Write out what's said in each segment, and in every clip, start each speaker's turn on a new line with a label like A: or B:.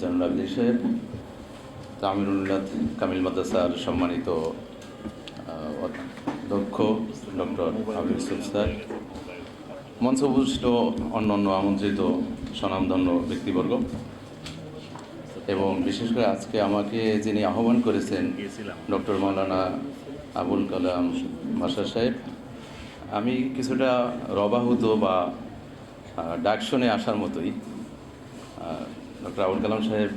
A: জানুল আবদিন সাহেব তামিরুল্লাহ কামিল মাদ্রাসার সম্মানিত অধ্যক্ষ ডক্টর আবির ইউসুফ মঞ্চভূষ্ট অন্য অন্য আমন্ত্রিত স্বনামধন্য ব্যক্তিবর্গ এবং বিশেষ করে আজকে আমাকে যিনি আহ্বান করেছেন ডক্টর মৌলানা আবুল কালাম মাসা সাহেব আমি কিছুটা রবাহুত বা আহ, ডাক শুনে আসার মতোই ডক্টর আবুল কালাম সাহেব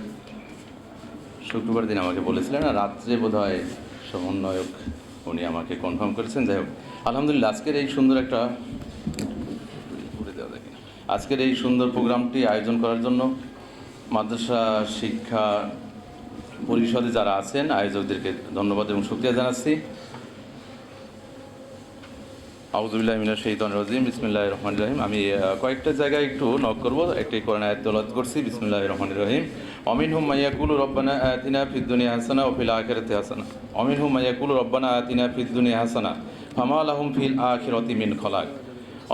A: শুক্রবার দিন আমাকে বলেছিলেন, আর রাত্রে বোধ হয় সমন্বয়ক উনি আমাকে কনফার্ম করেছেন। যাই হোক, আলহামদুলিল্লাহ, আজকের এই সুন্দর একটা আজকের এই সুন্দর প্রোগ্রামটি আয়োজন করার জন্য মাদ্রাসা শিক্ষা পরিষদে যারা আছেন, আয়োজকদেরকে ধন্যবাদ এবং শুক্রিয়া জানাচ্ছি। আউজুবিল্লাহ মিনা শহীদন রাজিম বিসমিল্লাহ রহমান রহিম। আমি কয়েকটা জায়গায় একটু নক করব, একটি কোরআন আয়াত তেলাওয়াত করছি বিসমিল্লাহ রহমান রহিম। অমিন হুম মাইয়াকুল রব্বানা আতিনা ফিদ দুনিয়া হাসানা ও ফিল আখিরাতি হাসানা। অমিন হুম মাইয়াকুল রব্বানা আতিনা ফিদ দুনিয়া হাসানা ফামা লাহুম ফিল আখিরাতি মিন খলাক।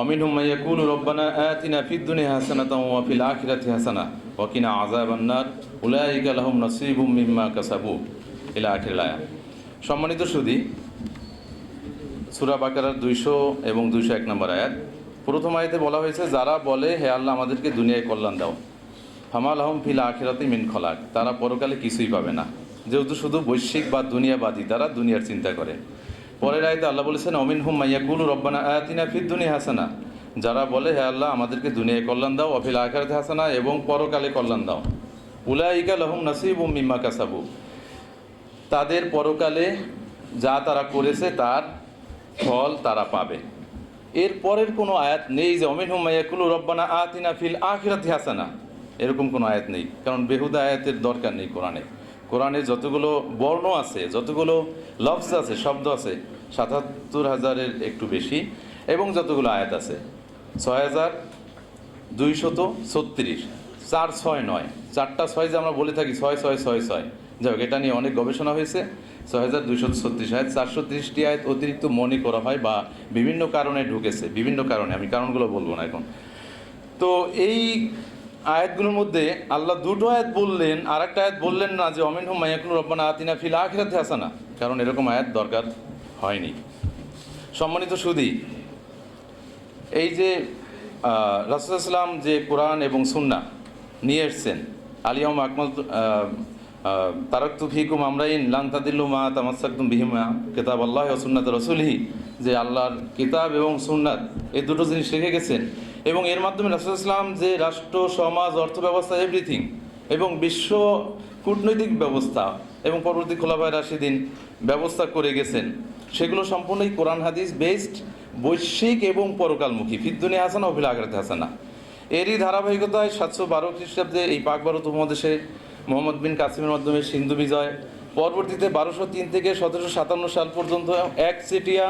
A: অমিন হুম মাইয়াকুল রব্বানা আতিনা ফিদ দুনিয়া হাসানাতাও ওয়া ফিল আখিরাতি হাসানা ওয়া কিনা আযাবান নার। উলাইকা লাহুম নসিবুম মিম্মা কাসাবু। ইলা আখির আয়াত। সম্মানিত সুদী সুরা বাকারার দুইশো এবং দুইশো এক নম্বর আয়াত। প্রথম আয়াতে বলা হয়েছে, যারা বলে, হে আল্লাহ, আমাদেরকে দুনিয়ায় কল্যাণ দাও। হামাল আহম ফিল আখিরাতে মিন খলাক। তারা পরকালে কিছুই পাবে না। যেহেতু শুধু বৈশ্বিক বা দুনিয়াবাদী, তারা দুনিয়ার চিন্তা করে। পরের আয়তে আল্লাহ বলেছেন অমিন হুম মাইয়াকুল রব্বানা আয়াতিনা ফিদ দুনিয়া হাসানা। যারা বলে, হে আল্লাহ, আমাদেরকে দুনিয়ায় কল্যাণ দাও অফিল আখিরাতে হাসানা, এবং পরকালে কল্যাণ দাও। উলাইকা লহুম নাসিব ও মিম্মা কাসাবু। তাদের পরকালে যা তারা করেছে, তার ফল তারা পাবে। এর পরের কোনো আয়াত নেই যে অমিন হুমাইয়াকুলু রব্বানা আতিনা ফিল আখিরাতি হাসানা। এরকম কোনো আয়াত নেই, কারণ বেহুদা আয়াতের দরকার নেই কোরআনে। কোরআনে যতগুলো বর্ণ আছে, যতগুলো লফজ আছে, শব্দ আছে, সাতাত্তর হাজারের একটু বেশি, এবং যতগুলো আয়াত আছে, ছয় হাজার দুইশত ছত্রিশ, চার ছয় নয়, চারটা ছয় যে আমরা বলে থাকি, ছয় ছয় ছয় ছয়। যাই হোক, এটা নিয়ে অনেক গবেষণা হয়েছে। ছয় হাজার দুইশো ছত্রিশ আয়াত, চারশো তিরিশটি আয়াত অতিরিক্ত মনে করা হয় বা বিভিন্ন কারণে ঢুকেছে, বিভিন্ন কারণে, আমি কারণগুলো বলব না এখন। তো এই আয়াতগুলোর মধ্যে আল্লাহ দুটো আয়াত বললেন আর একটা আয়াত বললেন না যে অমিন হুম মায়াকুল রব্বানা আতিনা ফিল আখিরাতে হাসানা কারণ এরকম আয়াত দরকার হয়নি। সম্মানিত সুদী, এই যে রাসুল ইসলাম যে কোরআন এবং সুন্না নিয়ে এসছেন আলিয়াম আকমল তারক তু ফিকুম আমরাইন লান তাদিল্লু মা তামাসাকুম বিহিমা কিতাব আল্লাহ ও সুন্নাত রসুলহি, যে আল্লাহর কিতাব এবং সুন্নাত, এই দুটো জিনিস রেখে গেছেন। এবং এর মাধ্যমে রাসুল ইসলাম যে রাষ্ট্র, সমাজ অর্থ ব্যবস্থা এভরিথিং এবং বিশ্ব কূটনৈতিক ব্যবস্থা এবং পরবর্তী খোলাফায় রাশিদিন ব্যবস্থা করে গেছেন। সেগুলো সম্পূর্ণই কোরআন হাদিস বেসড বৈশ্বিক এবং পরকালমুখী। ফিদ্দুনি হাসানা অভিল আগ্রাতে হাসানা। এরই ধারাবাহিকতায় সাতশো বারো খ্রিস্টাব্দে এই পাক ভারত উপমহাদেশে মোহাম্মদ বিন কাসিমের মাধ্যমে সিন্ধু বিজয়। পরবর্তীতে বারোশো তিন থেকে সতেরোশো সাতান্ন সাল পর্যন্ত এক চেটিয়া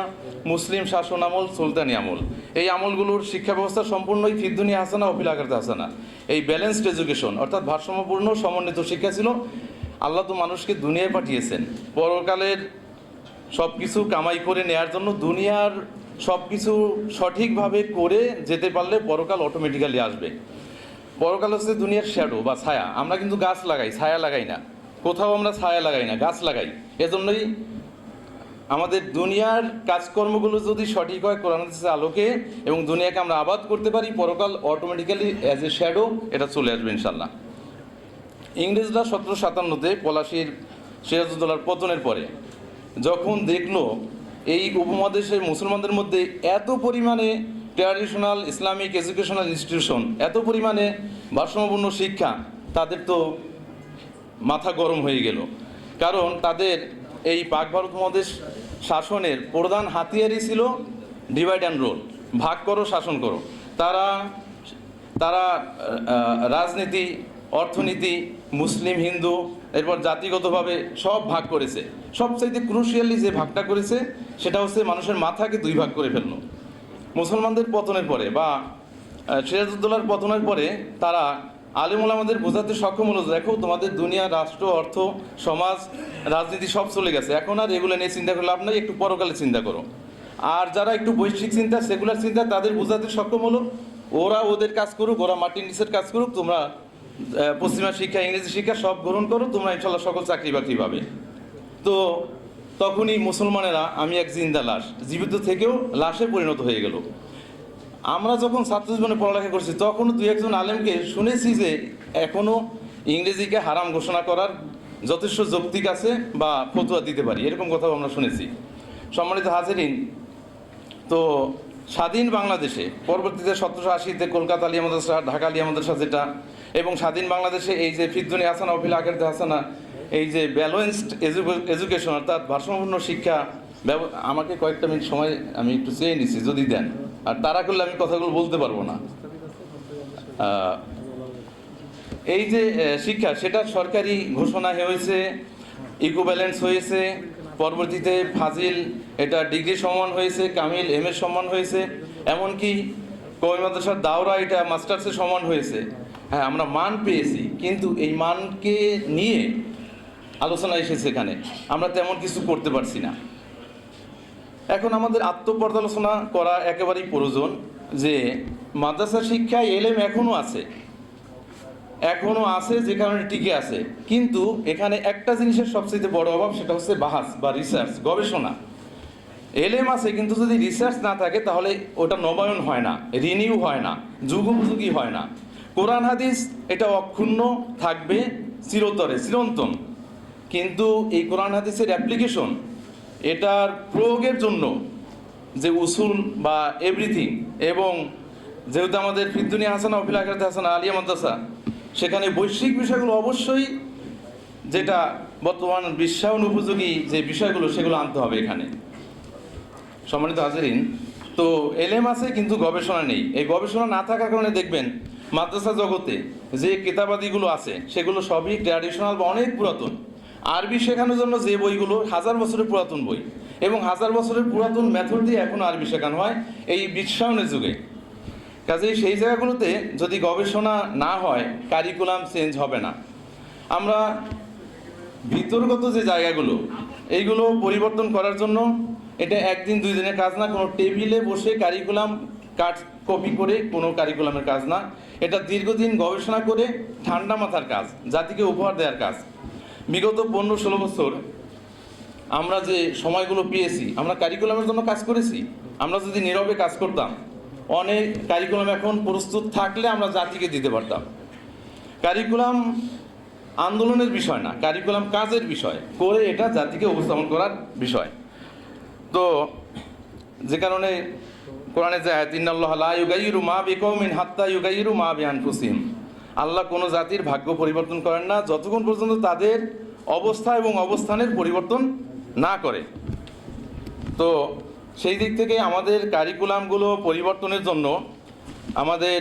A: মুসলিম শাসন আমল, সুলতানি আমল। এই আমলগুলোর শিক্ষা ব্যবস্থা সম্পূর্ণই ফিদ্দুনি হাসানা, অফিল আকারতে হাসানা। এই ব্যালেন্সড এডুকেশন অর্থাৎ ভারসাম্যপূর্ণ, সমন্বিত শিক্ষা ছিল। আল্লাহ তো মানুষকে দুনিয়ায় পাঠিয়েছেন। পরকালের সব কিছু কামাই করে নেয়ার জন্য দুনিয়ার সব কিছু সঠিকভাবে করে যেতে পারলে পরকাল অটোমেটিক্যালি আসবে। পরকাল হচ্ছে দুনিয়ার শ্যাডো বা ছায়া, আমরা কিন্তু গাছ লাগাই, ছায়া লাগাই না। কোথাও আমরা ছায়া লাগাই না, গাছ লাগাই। এজন্যই আমাদের দুনিয়ার কাজকর্মগুলো যদি সঠিক হয়, কোরআন আলোকে, এবং দুনিয়াকে আমরা আবাদ করতে পারি, পরকাল অটোমেটিক্যালি অ্যাজ এ শ্যাডো এটা চলে আসবে ইনশাল্লাহ ইংরেজরা সতেরো সাতান্নতে পলাশির সিরাজউদ্দৌলার পতনের পরে যখন দেখল, এই উপমহাদেশের মুসলমানদের মধ্যে এত পরিমাণে ট্র্যাডিশনাল ইসলামিক এডুকেশনাল ইনস্টিটিউশন, এত পরিমাণে ভারসাম্যপূর্ণ শিক্ষা, তাদের তো মাথা গরম হয়ে গেল। কারণ তাদের এই পাক ভারত মহাদেশ শাসনের প্রধান হাতিয়ারই ছিল ডিভাইড অ্যান্ড রোল ভাগ করো, শাসন করো। তারা তারা রাজনীতি, অর্থনীতি, মুসলিম, হিন্দু, এরপর জাতিগতভাবে সব ভাগ করেছে। সবচাইতে ক্রুশিয়ালি যে ভাগটা করেছে, সেটা হচ্ছে মানুষের মাথাকে দুই ভাগ করে ফেলল। মুসলমানদের পতনের পরে বা সিরাজউদ্দৌলার পতনের পরে তারা আলিমুল আমাদের বোঝাতে সক্ষম হলো দেখো তোমাদের দুনিয়া, রাষ্ট্র, অর্থ, সমাজ, রাজনীতি সব চলে গেছে। এখন আর এগুলো নিয়ে চিন্তা করে লাভ নাই, একটু পরকালে চিন্তা করো। আর যারা একটু বৈশ্বিক চিন্তা সেকুলার চিন্তা তাদের বোঝাতে সক্ষম হলো। ওরা ওদের কাজ করুক, ওরা মাটির নিচের কাজ করুক, তোমরা পশ্চিমা শিক্ষা, ইংরেজি শিক্ষা সব গ্রহণ করো, তোমরা ইনশাল্লাহ সকল চাকরি বাকরি পাবে। তো তখনই মুসলমানেরা, আমি এক জিন্দা লাশ, জীবিত থেকেও লাশে পরিণত হয়ে গেল। আমরা যখন ছাত্র জীবনে পড়ালেখা করছি, তখনও দুই একজন আলেমকে শুনেছি যে এখনও ইংরেজিকে হারাম ঘোষণা করার যথেষ্ট যৌক্তিক আছে বা ফতুয়া দিতে পারি। এরকম কথাও আমরা শুনেছি। সম্মানিত হাজিরিন, তো স্বাধীন বাংলাদেশে, পরবর্তীতে সতেরোশো আশিতে কলকাতা আলিয়া মাদ্রাসা, ঢাকা আলিয়া মাদ্রাসা যেটা, এবং স্বাধীন বাংলাদেশে এই যে ফিদ্দুনি হাসানা, অফিল আকেরতে হাসানা এই যে ব্যালেন্সড এডুকেশন অর্থাৎ ভারসাম্যপূর্ণ শিক্ষা আমাকে কয়েকটা মিনিট সময় আমি একটু চেয়ে নিছি, যদি দেন। আর তারা করলে আমি কথাগুলো বলতে পারব না। এই যে শিক্ষা, সেটা সরকারি ঘোষণা হয়েছে ইকুব্যালেন্স হয়েছে, পরবর্তীতে ফাজিল, এটা ডিগ্রি সম্মান হয়েছে, কামিল, এম এর সম্মান হয়েছে, এমনকি কবি মাদ্রাসার দাওরা এটা মাস্টার্সের সমান হয়েছে। হ্যাঁ আমরা মান পেয়েছি, কিন্তু এই মানকে নিয়ে আলোচনা এসেছে এখানে। আমরা তেমন কিছু করতে পারছি না। এখন আমাদের আত্মপর্যালোচনা করা একেবারেই প্রয়োজন যে মাদ্রাসা শিক্ষায় এলেম এখনও আছে। এখনও আছে যে কারণে টিকে আছে। কিন্তু এখানে একটা জিনিসের সবচেয়ে বড় অভাব সেটা হচ্ছে বাহাস বা রিসার্চ গবেষণা। এলএম আছে, কিন্তু যদি রিসার্চ না থাকে তাহলে ওটা নবায়ন হয় না রিনিউ হয় না, যুগোপযোগী হয় না। কোরআন, হাদিস, এটা অক্ষুণ্ণ থাকবে চিরতরে, চিরন্তন। কিন্তু এই কোরআন হাদিসের অ্যাপ্লিকেশন এটার প্রয়োগের জন্য যে উসুল বা এভরিথিং এবং যেহেতু আমাদের ফিদ্দুনি হাসানা অফিল আকারাতে হাসানা আলিয়া মাদ্রাসা, সেখানে বৈশ্বিক বিষয়গুলো অবশ্যই যেটা বর্তমান বিশ্বায়ন উপযোগী যে বিষয়গুলো, সেগুলো আনতে হবে এখানে। সম্মানিত হাজিরিন, তো এলেম আছে কিন্তু গবেষণা নেই। এই গবেষণা না থাকার কারণে দেখবেন মাদ্রাসা জগতে যে কিতাবাদিগুলো আছে, সেগুলো সবই ট্র্যাডিশনাল বা অনেক পুরাতন। আরবি শেখানোর জন্য যে বইগুলো হাজার বছরের পুরাতন বই এবং হাজার বছরের পুরাতন মেথড দিয়ে এখন আরবি শেখানো হয় এই বিশ্বায়নের যুগে। কাজেই সেই জায়গাগুলোতে যদি গবেষণা না হয় কারিকুলাম চেঞ্জ হবে না। আমরা ভিতরগত যে জায়গাগুলো, এইগুলো পরিবর্তন করার জন্য এটা একদিন দুই দিনের কাজ না, কোনো টেবিলে বসে কারিকুলাম কাট কপি করে কোনো কারিকুলামের কাজ না। এটা দীর্ঘদিন গবেষণা করে ঠান্ডা মাথার কাজ, জাতিকে উপহার দেওয়ার কাজ। বিগত পনেরো ষোলো বছর আমরা যে সময়গুলো পেয়েছি, আমরা কারিকুলামের জন্য কাজ করেছি, আমরা যদি নীরবে কাজ করতাম, অনেক কারিকুলাম এখন প্রস্তুত থাকলে আমরা জাতিকে দিতে পারতাম। কারিকুলাম আন্দোলনের বিষয় না কারিকুলাম কাজের বিষয়, করে এটা জাতিকে উপস্থাপন করার বিষয়। তো যে কারণে কোরআনে যায় তিন্নাল্লাহ লা ইউগাইরু মা বিকৌমিন হাত্তা ইউগাইরু মা বিআনফুসিহিম। আল্লাহ কোনো জাতির ভাগ্য পরিবর্তন করেন না, যতক্ষণ পর্যন্ত তাদের অবস্থা এবং অবস্থানের পরিবর্তন না করে। তো সেই দিক থেকে আমাদের কারিকুলামগুলো পরিবর্তনের জন্য আমাদের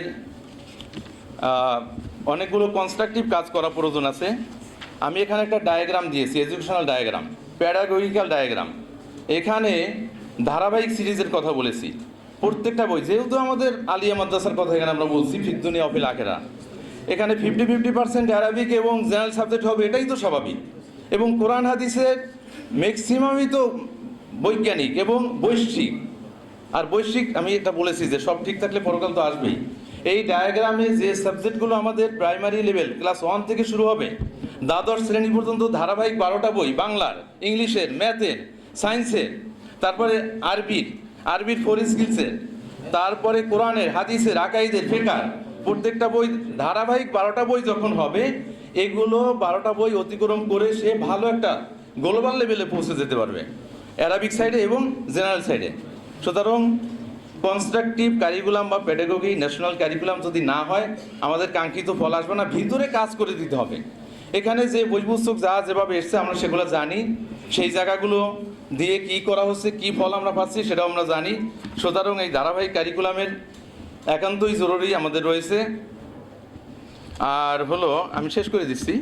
A: অনেকগুলো কনস্ট্রাকটিভ কাজ করা প্রয়োজন আছে। আমি এখানে একটা ডায়াগ্রাম দিয়েছি এডুকেশনাল ডায়াগ্রাম প্যাডাগোগিক্যাল ডায়াগ্রাম এখানে ধারাবাহিক সিরিজের কথা বলেছি। প্রত্যেকটা বই, যেহেতু আমাদের আলিয়া মাদ্রাসার কথা এখানে আমরা বলছি ফিদ্দুনি অফিল আখেরা এখানে ফিফটি ফিফটি পার্সেন্ট অ্যারাবিক এবং জেনারেল সাবজেক্ট হবে, এটাই তো স্বাভাবিক। এবং কোরআন হাদিসের ম্যাক্সিমামই তো বৈজ্ঞানিক এবং বৈশ্বিক। আর বৈশ্বিক, আমি এটা বলেছি যে সব ঠিক থাকলে পরকাল তো আসবেই। এই ডায়াগ্রামে যে সাবজেক্টগুলো আমাদের প্রাইমারি লেভেল ক্লাস ওয়ান থেকে শুরু হবে, দ্বাদশ শ্রেণি পর্যন্ত ধারাবাহিক বারোটা বই, বাংলার, ইংলিশের, ম্যাথের সায়েন্সের তারপরে আরবির আরবির ফোর স্কিলসের তারপরে কোরআনের, হাদিসের, আকাইদের, ফেকার প্রত্যেকটা বই, ধারাবাহিক বারোটা বই যখন হবে, এগুলো বারোটা বই অতিক্রম করে সে ভালো একটা গ্লোবাল লেভেলে পৌঁছে যেতে পারবে। অ্যারাবিক সাইডে এবং জেনারেল সাইডে সুতরাং কনস্ট্রাকটিভ কারিকুলাম বা প্যাডাগোগি ন্যাশনাল কারিকুলাম যদি না হয়, আমাদের কাঙ্ক্ষিত ফল আসবে না, ভিতরে কাজ করে দিতে হবে। এখানে যে বই পুস্তক যা যেভাবে এসছে, আমরা সেগুলো জানি। সেই জায়গাগুলো দিয়ে কি করা হচ্ছে, কি ফল আমরা পাচ্ছি, সেটাও আমরা জানি। সুতরাং এই ধারাবাহিক কারিকুলামের একান্তই জরুরি আমাদের রয়েছে। আর হলো, আমি শেষ করে দিচ্ছি।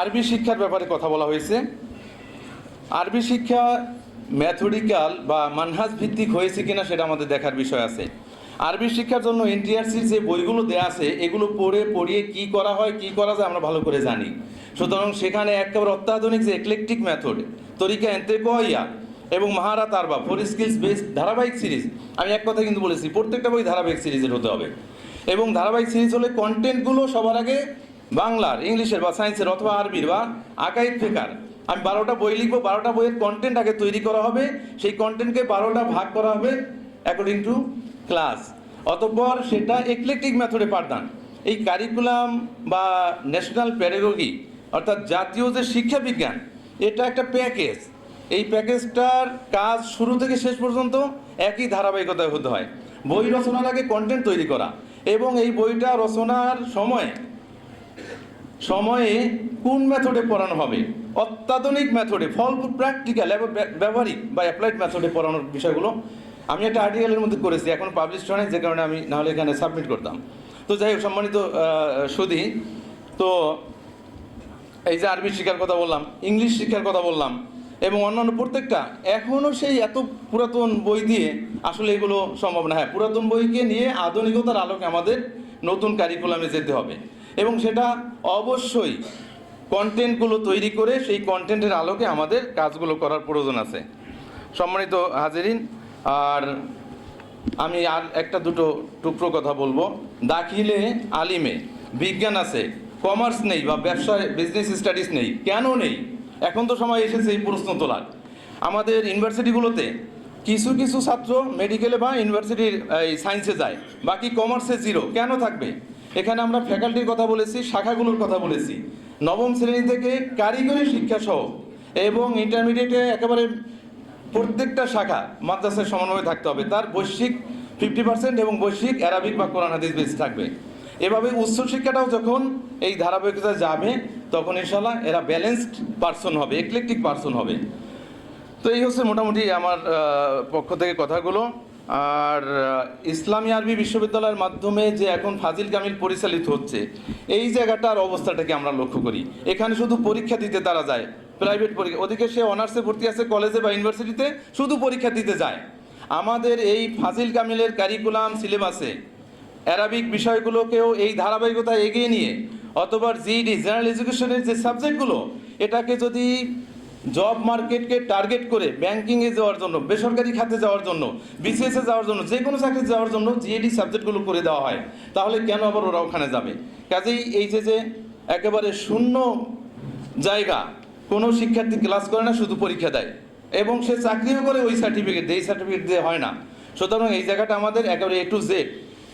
A: আরবি শিক্ষার ব্যাপারে কথা বলা হয়েছে। আরবি শিক্ষা ম্যাথোডিক্যাল বা মানহাজ ভিত্তিক হয়েছে কিনা সেটা আমাদের দেখার বিষয় আছে। আরবি শিক্ষার জন্য এনটিআরসির যে বইগুলো দেয়া আছে, এগুলো পড়ে, পড়িয়ে কি করা হয়, কি করা যায় আমরা ভালো করে জানি। সুতরাং সেখানে একেবারে অত্যাধুনিক যে একলেকটিক মেথড তরিকা এন্তেকোয়া এবং মাহারা তারবা ফোর স্কিলস বেসড ধারাবাহিক সিরিজ আমি এক কথা কিন্তু বলেছি, প্রত্যেকটা বই ধারাবাহিক সিরিজের হতে হবে। এবং ধারাবাহিক সিরিজ হলে কন্টেন্টগুলো সবার আগে বাংলার, ইংলিশের বা সায়েন্সের অথবা আরবির বা আকাইদ ফেকার আমি বারোটা বই লিখব, বারোটা বইয়ের কন্টেন্ট আগে তৈরি করা হবে। সেই কন্টেন্টকে বারোটা ভাগ করা হবে অ্যাকর্ডিং টু ক্লাস অতঃপর সেটা একলেকটিক মেথডে পাঠদান। এই কারিকুলাম বা ন্যাশনাল প্যাডাগোগি অর্থাৎ জাতীয় যে শিক্ষা বিজ্ঞান এটা একটা প্যাকেজ এই প্যাকেজটার কাজ শুরু থেকে শেষ পর্যন্ত একই ধারাবাহিকতায় হতে হয়। বই রচনার আগে কন্টেন্ট তৈরি করা এবং এই বইটা রচনার সময়, সময়ে কোন মেথডে পড়ানো হবে? অত্যাধুনিক মেথডে ফল প্র্যাকটিক্যাল এবং ব্যবহারিক বা অ্যাপ্লাইড মেথডে পড়ানোর বিষয়গুলো আমি একটা আর্টিকেলের মধ্যে করেছি, এখন পাবলিশ হয় যে কারণে আমি নাহলে এখানে সাবমিট করতাম। তো যাই হোক, সম্মানিত সুধী, তো এই যে আরবি শিক্ষার কথা বললাম, ইংলিশ শিক্ষার কথা বললাম এবং অন্যান্য প্রত্যেকটা এখনও সেই এত পুরাতন বই দিয়ে আসলে এগুলো সম্ভব না। হ্যাঁ পুরাতন বইকে নিয়ে আধুনিকতার আলোকে আমাদের নতুন কারিকুলামে যেতে হবে। এবং সেটা অবশ্যই কন্টেন্টগুলো তৈরি করে সেই কন্টেন্টের আলোকে আমাদের কাজগুলো করার প্রয়োজন আছে। সম্মানিত হাজিরিন, আর আমি আর একটা দুটো টুকরো কথা বলব। দাখিলে আলিমে বিজ্ঞান আছে কমার্স নেই বা ব্যবসায় বিজনেস স্টাডিজ নেই, কেন নেই? এখন তো সময় এসেছে এই প্রশ্ন তোলার। আমাদের ইউনিভার্সিটিগুলোতে কিছু কিছু ছাত্র মেডিকেলে বা ইউনিভার্সিটির, এই, সায়েন্সে যায়, বাকি কমার্সে জিরো। কেন থাকবে? এখানে আমরা ফ্যাকাল্টির কথা বলেছি, শাখাগুলোর কথা বলেছি। নবম শ্রেণি থেকে কারিগরি শিক্ষা সহ এবং ইন্টারমিডিয়েটে একেবারে প্রত্যেকটা শাখা মাদ্রাসার সমন্বয়ে থাকতে হবে। তার বৈশ্বিক ফিফটি পার্সেন্ট এবং বৈশ্বিক অ্যারাবিক বা কোরআন হাদিস বেশি থাকবে। এভাবে উচ্চ শিক্ষাটাও যখন এই ধারাবাহিকতা যাবে, তখন ইনশাল্লাহ এরা ব্যালেন্সড পার্সন হবে একলেকটিক পার্সন হবে। তো এই হচ্ছে মোটামুটি আমার পক্ষ থেকে কথাগুলো। আর ইসলামী আরবি বিশ্ববিদ্যালয়ের মাধ্যমে যে এখন ফাজিল কামিল পরিচালিত হচ্ছে, এই জায়গাটার অবস্থাটাকে আমরা লক্ষ্য করি। এখানে শুধু পরীক্ষা দিতে তারা যায় প্রাইভেট পরীক্ষা, ওদিকে সে অনার্সে ভর্তি আছে কলেজে বা ইউনিভার্সিটিতে শুধু পরীক্ষা দিতে যায়। আমাদের এই ফাজিল কামিলের কারিকুলাম সিলেবাসে অ্যারাবিক বিষয়গুলোকেও এই ধারাবাহিকতা এগিয়ে নিয়ে, অথবা জিডি জেনারেল এডুকেশনের যে সাবজেক্টগুলো এটাকে যদি জব মার্কেটকে টার্গেট করে ব্যাংকিংয়ে যাওয়ার জন্য, বেসরকারি খাতে যাওয়ার জন্য বিসিএসে যাওয়ার জন্য যে কোনো চাকরি যাওয়ার জন্য জিএডি সাবজেক্টগুলো করে দেওয়া হয়, তাহলে কেন আবার ওরা ওখানে যাবে? কাজেই এই যে যে একেবারে শূন্য জায়গা, কোনো শিক্ষার্থী ক্লাস করে না, শুধু পরীক্ষা দেয়। এবং সে চাকরিও করে, ওই সার্টিফিকেট দিয়ে এই সার্টিফিকেট দিয়ে হয় না। সুতরাং এই জায়গাটা আমাদের একেবারে এ টু জেড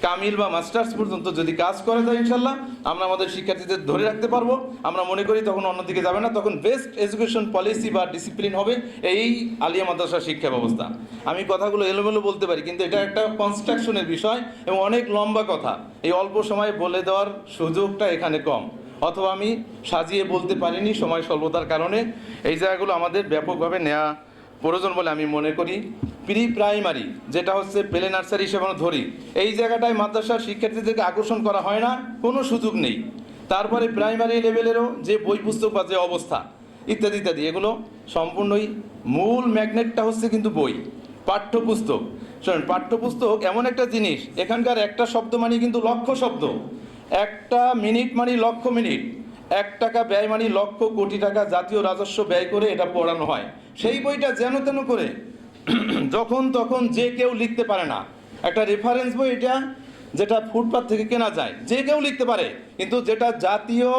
A: কামিল বা মাস্টার্স পর্যন্ত যদি কাজ করা যায় ইনশাল্লাহ আমরা আমাদের শিক্ষার্থীদের ধরে রাখতে পারব। আমরা মনে করি তখন অন্যদিকে যাবে না, তখন বেস্ট এডুকেশন পলিসি বা ডিসিপ্লিন হবে এই আলিয়া মাদ্রাসা শিক্ষা ব্যবস্থা। আমি কথাগুলো এলোমেলো বলতে পারি, কিন্তু এটা একটা কনস্ট্রাকশনের বিষয় এবং অনেক লম্বা কথা। এই অল্প সময়ে বলে দেওয়ার সুযোগটা এখানে কম। অথবা আমি সাজিয়ে বলতে পারিনি সময় স্বল্পতার কারণে। এই জায়গাগুলো আমাদের ব্যাপকভাবে নেওয়া প্রয়োজন বলে আমি মনে করি। প্রি প্রাইমারি, যেটা হচ্ছে প্লে নার্সারি হিসেবে আমরা ধরি। এই জায়গাটায় মাদ্রাসার শিক্ষার্থীদেরকে আকর্ষণ করা হয় না, কোনো সুযোগ নেই। তারপরে প্রাইমারি লেভেলেরও যে বই পুস্তক বা যে অবস্থা, ইত্যাদি ইত্যাদি, এগুলো সম্পূর্ণই মূল ম্যাগনেটটা হচ্ছে কিন্তু বই, পাঠ্যপুস্তক। শোনেন, পাঠ্যপুস্তক এমন একটা জিনিস, এখানকার একটা শব্দ মানে কিন্তু লক্ষ শব্দ। একটা মিনিট মানে লক্ষ মিনিট। এক টাকা ব্যয় মানে লক্ষ কোটি টাকা জাতীয় রাজস্ব ব্যয় করে এটা পড়ানো হয়। সেই বইটা যেন তেন করে যখন তখন যে কেউ লিখতে পারে না। একটা রেফারেন্স বই এটা, যেটা ফুটপাথ থেকে কেনা যায়। যে কেউ লিখতে পারে, কিন্তু যেটা জাতীয়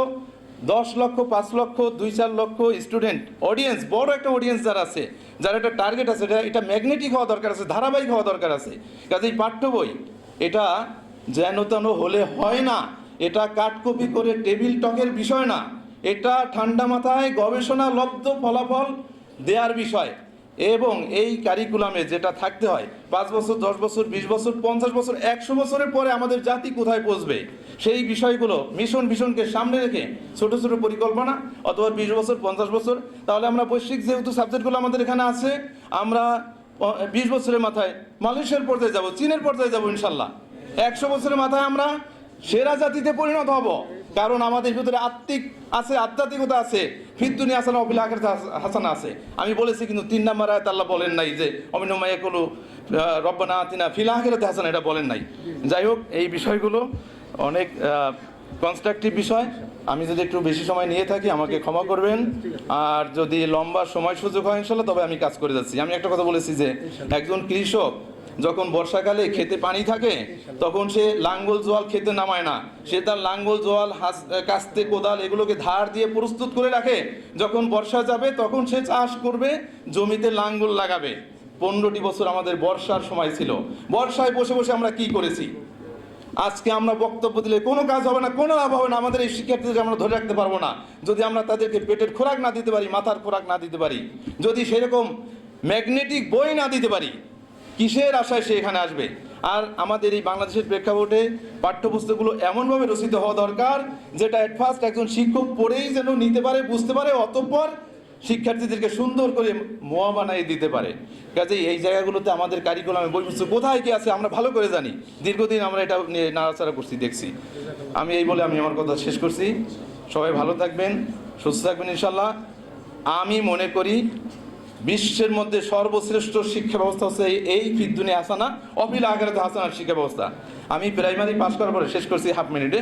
A: দশ লক্ষ, পাঁচ লক্ষ, দুই চার লক্ষ স্টুডেন্ট অডিয়েন্স বড় একটা অডিয়েন্স যারা আছে, যার একটা টার্গেট আছে, এটা এটা ম্যাগনেটিক হওয়া দরকার আছে, ধারাবাহিক হওয়া দরকার আছে। কাজেই পাঠ্য বই, এটা যেন তেন হলে হয় না। এটা কাটকপি করে টেবিল টকের বিষয় না। এটা ঠান্ডা মাথায় গবেষণা লব্ধ ফলাফল দেওয়ার বিষয়। এবং এই কারিকুলামে যেটা থাকতে হয়, পাঁচ বছর, দশ বছর, বিশ বছর, পঞ্চাশ বছর, একশো বছরের পরে আমাদের জাতি কোথায় পৌঁছবে? সেই বিষয়গুলো মিশন ভীষণকে সামনে রেখে ছোট ছোট পরিকল্পনা, অথবা বিশ বছর, পঞ্চাশ বছর, তাহলে আমরা বৈশ্বিক যেহেতু সাবজেক্টগুলো আমাদের এখানে আছে, আমরা বিশ বছরের মাথায় মালয়েশিয়ার পর্যায়ে যাব, চীনের পর্যায়ে যাব ইনশাল্লাহ। একশো বছরের মাথায় আমরা সেরা জাতিতে পরিণত হব। কারণ আমাদের ভিতরে আত্মিক আছে, আধ্যাত্মিকতা আছে ফিদ্দুনি হাসান অফিল আখের হাসানা আছে। আমি বলেছি কিন্তু তিন নাম্বার আয়াত আল্লাহ বলেন নাই যে, অমিন মাইয়াকুলু রব্বানা আতিনা ফিল আখেরাতে হাসানা, এটা বলেন নাই। যাই হোক, এই বিষয়গুলো অনেক কনস্ট্রাকটিভ বিষয়। আমি যদি একটু বেশি সময় নিয়ে থাকি, আমাকে ক্ষমা করবেন। আর যদি লম্বা সময় সুযোগ হয় ইনশাল্লাহ তবে আমি কাজ করে যাচ্ছি। আমি একটা কথা বলেছি যে, একজন কৃষক যখন বর্ষাকালে খেতে পানি থাকে, তখন সে লাঙ্গল জোয়াল খেতে নামায় না। সে তার লাঙ্গল জোয়াল, হাস কাস্তে, কোদাল এগুলোকে ধার দিয়ে প্রস্তুত করে রাখে। যখন বর্ষা যাবে, তখন সে চাষ করবে, জমিতে লাঙ্গল লাগাবে। পনেরোটি বছর আমাদের বর্ষার সময় ছিল। বর্ষায় বসে বসে আমরা কি করেছি? আজকে আমরা বক্তব্য দিলে কোনো কাজ হবে না, কোনো লাভ হবে না। আমাদের এই শিক্ষার্থীদের আমরা ধরে রাখতে পারব না। যদি আমরা তাদেরকে পেটের খোরাক না দিতে পারি, মাথার খোরাক না দিতে পারি, যদি সেরকম ম্যাগনেটিক বই না দিতে পারি কিসের আশায় সে এখানে আসবে? আর আমাদের এই বাংলাদেশের প্রেক্ষাপটে পাঠ্যপুস্তকগুলো এমনভাবে রচিত হওয়া দরকার, যেটা অ্যাট ফার্স্ট একজন শিক্ষক পড়েই যেন নিতে পারে, বুঝতে পারে, অতঃপর শিক্ষার্থীদেরকে সুন্দর করে মোয়া বানিয়ে দিতে পারে। কাজে এই জায়গাগুলোতে আমাদের কারিকুলামে বই পুস্তক কোথায় কি আছে আমরা ভালো করে জানি। দীর্ঘদিন আমরা এটা নিয়ে নাড়াচাড়া করছি, দেখছি। আমি এই বলে আমি আমার কথা শেষ করছি। সবাই ভালো থাকবেন, সুস্থ থাকবেন ইনশাল্লাহ আমি মনে করি বিশ্বের মধ্যে সর্বশ্রেষ্ঠ শিক্ষা ব্যবস্থা হচ্ছে এই- ফিদ্দুনি হাসানা, অফিল আগারাতে হাসানার শিক্ষা ব্যবস্থা। আমি প্রাইমারি পাস করার পরে শেষ করছি হাফ মিনিটে।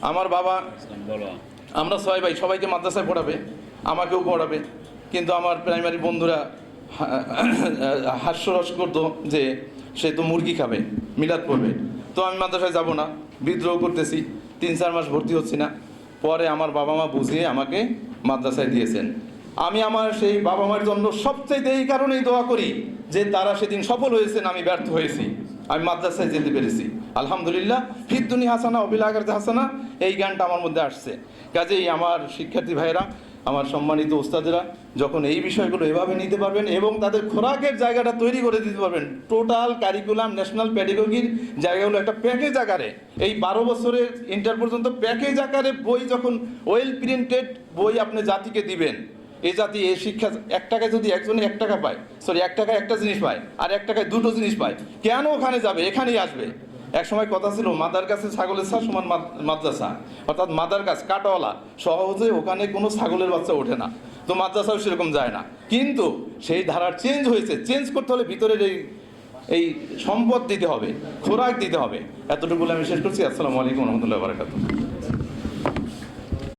A: আমার বাবা আমরা ছয় ভাই, সবাইকে মাদ্রাসায় পড়াবে, আমাকেও পড়াবে। কিন্তু আমার প্রাইমারি বন্ধুরা হাস্যরস করতো যে, সে তো মুরগি খাবে, মিলাদ পড়বে। তো আমি মাদ্রাসায় যাব না, বিদ্রোহ করতেছি, তিন চার মাস ভর্তি হচ্ছি না। পরে আমার বাবা মা বুঝিয়ে আমাকে মাদ্রাসায় দিয়েছেন। আমি আমার সেই বাবা মায়ের জন্য সবচেয়ে এই কারণেই দোয়া করি যে তারা সেদিন সফল হয়েছেন, আমি ব্যর্থ হয়েছি। আমি মাদ্রাসায় যেতে পেরেছি। আলহামদুলিল্লাহ ফিদ্দুনি হাসানা অবিলাগার হাসানা, এই গানটা আমার মধ্যে আসছে। কাজেই আমার শিক্ষার্থী ভাইয়েরা, আমার সম্মানিত ওস্তাদেরা, যখন এই বিষয়গুলো এভাবে নিতে পারবেন এবং তাদের খোরাকের জায়গাটা তৈরি করে দিতে পারবেন, টোটাল কারিকুলাম, ন্যাশনাল প্যাডিগোগির জায়গাগুলো একটা প্যাকেজ আকারে। এই বারো বছরের ইন্টার পর্যন্ত প্যাকেজ আকারে বই যখন ওয়েল প্রিন্টেড বই আপনি জাতিকে দিবেন এই জাতি এই শিক্ষা, এক টাকায় যদি একজনে এক টাকা পায় সরি এক টাকায় একটা জিনিস পায় আর এক টাকায় দুটো জিনিস পায়, কেন ওখানে যাবে? এখানেই আসবে। এক সময় কথা ছিল, মাদার কাছে ছাগলের ছাড় সমান মাদ্রাসা। অর্থাৎ মাদার কাছ কাটাওয়ালা সহজে ওখানে কোনো ছাগলের বাচ্চা ওঠে না। তো মাদ্রাসাও সেরকম যায় না। কিন্তু সেই ধারার চেঞ্জ হয়েছে। চেঞ্জ করতে হলে ভিতরের এই এই সম্পদ দিতে হবে, খোরাক দিতে হবে। এতটুকু আমি শেষ করছি। আসসালামু আলাইকুম রহমতুল্লাহ বারাকাতুহ।